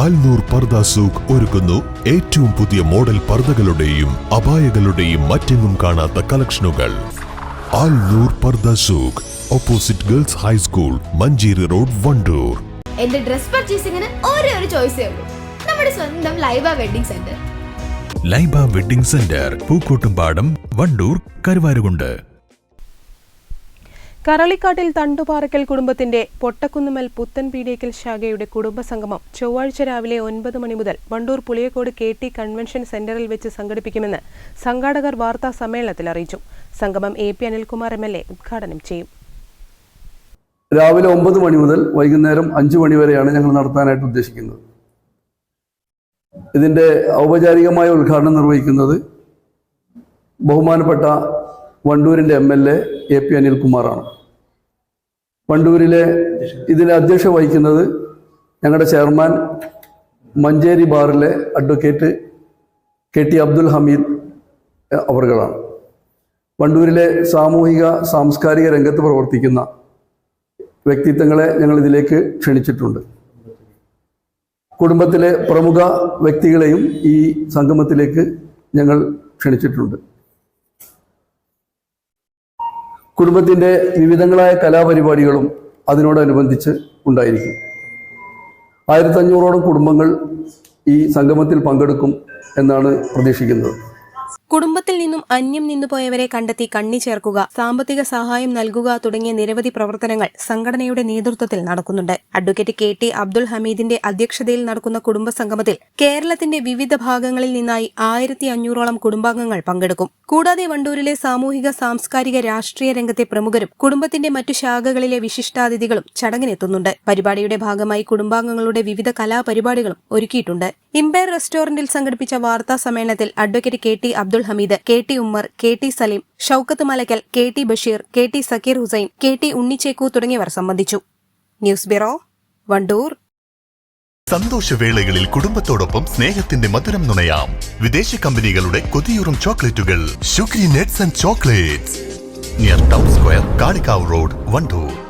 ആൽനൂർ പർദ സൂഖ് ഒരുക്കുന്നു ഏറ്റവും പുതിയ മോഡൽ പർദകളുടെയും അപായകളുടെയും മറ്റെങ്ങും കാണാത്ത കളക്ഷനുകൾ. Alnoor Pardha Souq opposite girls high school Manjeri road Wandoor. എന്റെ ഡ്രസ് പർച്ചേസിംഗിന് ഒരേ ഒരു ചോയ്സേ ഉള്ളൂ. നമ്മുടെ സ്വന്തം Laiba wedding centre. Laiba wedding centre Pookkottumpadam Wandoor Karuvarakundu. കറളിക്കാട്ടിൽ തണ്ടുപാറയ്ക്കൽ കുടുംബത്തിന്റെ പൊട്ടക്കുന്നുമൽ പുത്തൻ പീഡിയക്കൽ ശാഖയുടെ കുടുംബസംഗമം ചൊവ്വാഴ്ച രാവിലെ ഒൻപത് മണി മുതൽ Wandoor Puliyakode K T convention സെന്ററിൽ വെച്ച് സംഘടിപ്പിക്കുമെന്ന് സംഘാടകർ വാർത്താ സമ്മേളനത്തിൽ അറിയിച്ചു. സംഗമം A P Anilkumar M L A ഉദ്ഘാടനം ചെയ്യും. രാവിലെ ഒമ്പത് മണി മുതൽ വൈകുന്നേരം അഞ്ചു മണി വരെയാണ് ഞങ്ങൾ നടത്താനായിട്ട് ഉദ്ദേശിക്കുന്നത്. ഇതിന്റെ ഔപചാരികമായ ഉദ്ഘാടനം നിർവഹിക്കുന്നത് ബഹുമാനപ്പെട്ട വണ്ടൂരിന്റെ M L A A P അനിൽകുമാറാണ്. വണ്ടൂരിലെ ഇതിന് അധ്യക്ഷ വഹിക്കുന്നത് ഞങ്ങളുടെ ചെയർമാൻ മഞ്ചേരി ബാറിലെ advocate K T Abdul Hameed അവർകളാണ് വണ്ടൂരിലെ സാമൂഹിക സാംസ്കാരിക രംഗത്ത് പ്രവർത്തിക്കുന്ന വ്യക്തിത്വങ്ങളെ ഞങ്ങൾ ഇതിലേക്ക് ക്ഷണിച്ചിട്ടുണ്ട്. കുടുംബത്തിലെ പ്രമുഖ വ്യക്തികളെയും ഈ സംഗമത്തിലേക്ക് ഞങ്ങൾ ക്ഷണിച്ചിട്ടുണ്ട്. കുടുംബത്തിന്റെ വിവിധങ്ങളായ കലാപരിപാടികളും അതിനോടനുബന്ധിച്ച് ഉണ്ടായിരിക്കും. ആയിരത്തഞ്ഞൂറോളം കുടുംബങ്ങൾ ഈ സംഗമത്തിൽ പങ്കെടുക്കും എന്നാണ് പ്രതീക്ഷിക്കുന്നത്. കുടുംബത്തിൽ നിന്നും അന്യം നിന്നുപോയവരെ കണ്ടെത്തി കണ്ണി ചേർക്കുക സാമ്പത്തിക സഹായം നൽകുക തുടങ്ങിയ നിരവധി പ്രവർത്തനങ്ങൾ സംഘടനയുടെ നേതൃത്വത്തിൽ നടക്കുന്നുണ്ട്. അഡ്വക്കേറ്റ് കെ ടി അബ്ദുൾ ഹമീദിന്റെ അധ്യക്ഷതയിൽ നടക്കുന്ന കുടുംബ സംഗമത്തിൽ കേരളത്തിന്റെ വിവിധ ഭാഗങ്ങളിൽ നിന്നായി ആയിരത്തി അഞ്ഞൂറോളം കുടുംബാംഗങ്ങൾ പങ്കെടുക്കും. കൂടാതെ വണ്ടൂരിലെ സാമൂഹിക സാംസ്കാരിക രാഷ്ട്രീയ രംഗത്തെ പ്രമുഖരും കുടുംബത്തിന്റെ മറ്റു ശാഖകളിലെ വിശിഷ്ടാതിഥികളും ചടങ്ങിനെത്തുന്നുണ്ട്. പരിപാടിയുടെ ഭാഗമായി കുടുംബാംഗങ്ങളുടെ വിവിധ കലാപരിപാടികളും ഒരുക്കിയിട്ടുണ്ട്. ഇമ്പയർ റെസ്റ്റോറന്റിൽ സംഘടിപ്പിച്ച വാർത്താ സമ്മേളനത്തിൽ advocate K T Abdul Hameed K T Ummer K T Saleem Shoukath Malakkal K T Basheer K T Sakkeer Hussain K T Unnicheku തുടങ്ങിയവർ സംബന്ധിച്ചു. News bureau Wandoor. സന്തോഷവേളകളിൽ കുടുംബത്തോടൊപ്പം സ്നേഹത്തിന്റെ മധുരം നുണയാം. വിദേശ കമ്പനികളുടെ കൊതിയൂറും ചോക്ലേറ്റുകൾ. Shukri nuts and chocolates. Near town square Kalikavu road Wandoor.